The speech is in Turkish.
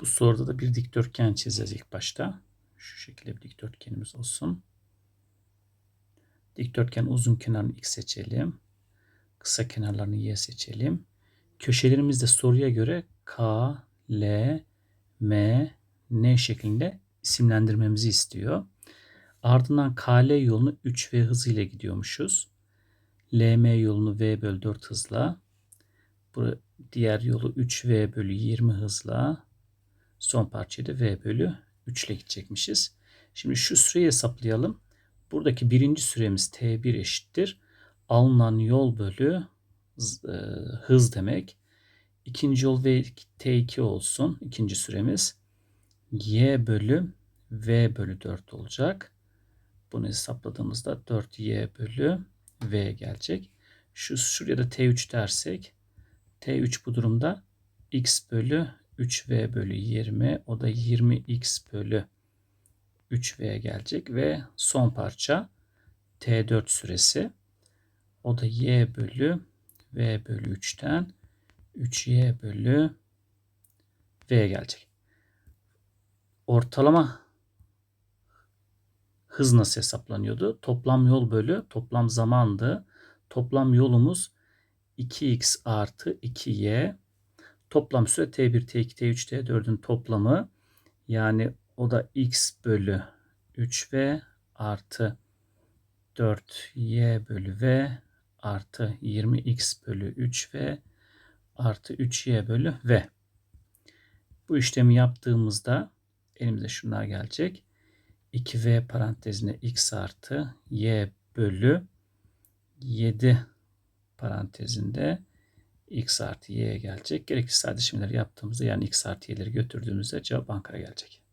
Bu soruda da bir dikdörtgen çizeceğiz ilk başta. Şu şekilde bir dikdörtgenimiz olsun. Dikdörtgen uzun kenarını x seçelim. Kısa kenarlarını y seçelim. Köşelerimizde soruya göre K, L, M, N şeklinde isimlendirmemizi istiyor. Ardından KL yolunu 3V hızıyla gidiyormuşuz. LM yolunu V bölü 4 hızla. Diğer yolu 3V bölü 20 hızla. Son parçayı da V bölü 3 ile gidecekmişiz. Şimdi şu süreyi hesaplayalım. Buradaki birinci süremiz T1 eşittir. Alınan yol bölü e, hız demek. İkinci yol V T2 olsun. ikinci süremiz. Y bölü V bölü 4 olacak. Bunu hesapladığımızda 4Y bölü V gelecek. Şu şuraya da T3 dersek T3 bu durumda X bölü 3V bölü 20 o da 20X bölü 3V gelecek ve son parça T4 süresi o da Y bölü V bölü 3'ten 3Y bölü V gelecek. Ortalama hız nasıl hesaplanıyordu? Toplam yol bölü toplam zamandı. Toplam yolumuz 2x artı 2y. Toplam süre t1, t2, t3, t4'ün toplamı. Yani o da x bölü 3v artı 4y bölü v artı 20x bölü 3v artı 3y bölü v. Bu işlemi yaptığımızda elimize şunlar gelecek. 2v parantezine x artı y bölü 7 parantezinde x artı y gelecek. Gerekirse sadece yaptığımızda yani x artı y'leri götürdüğümüzde cevap Ankara gelecek.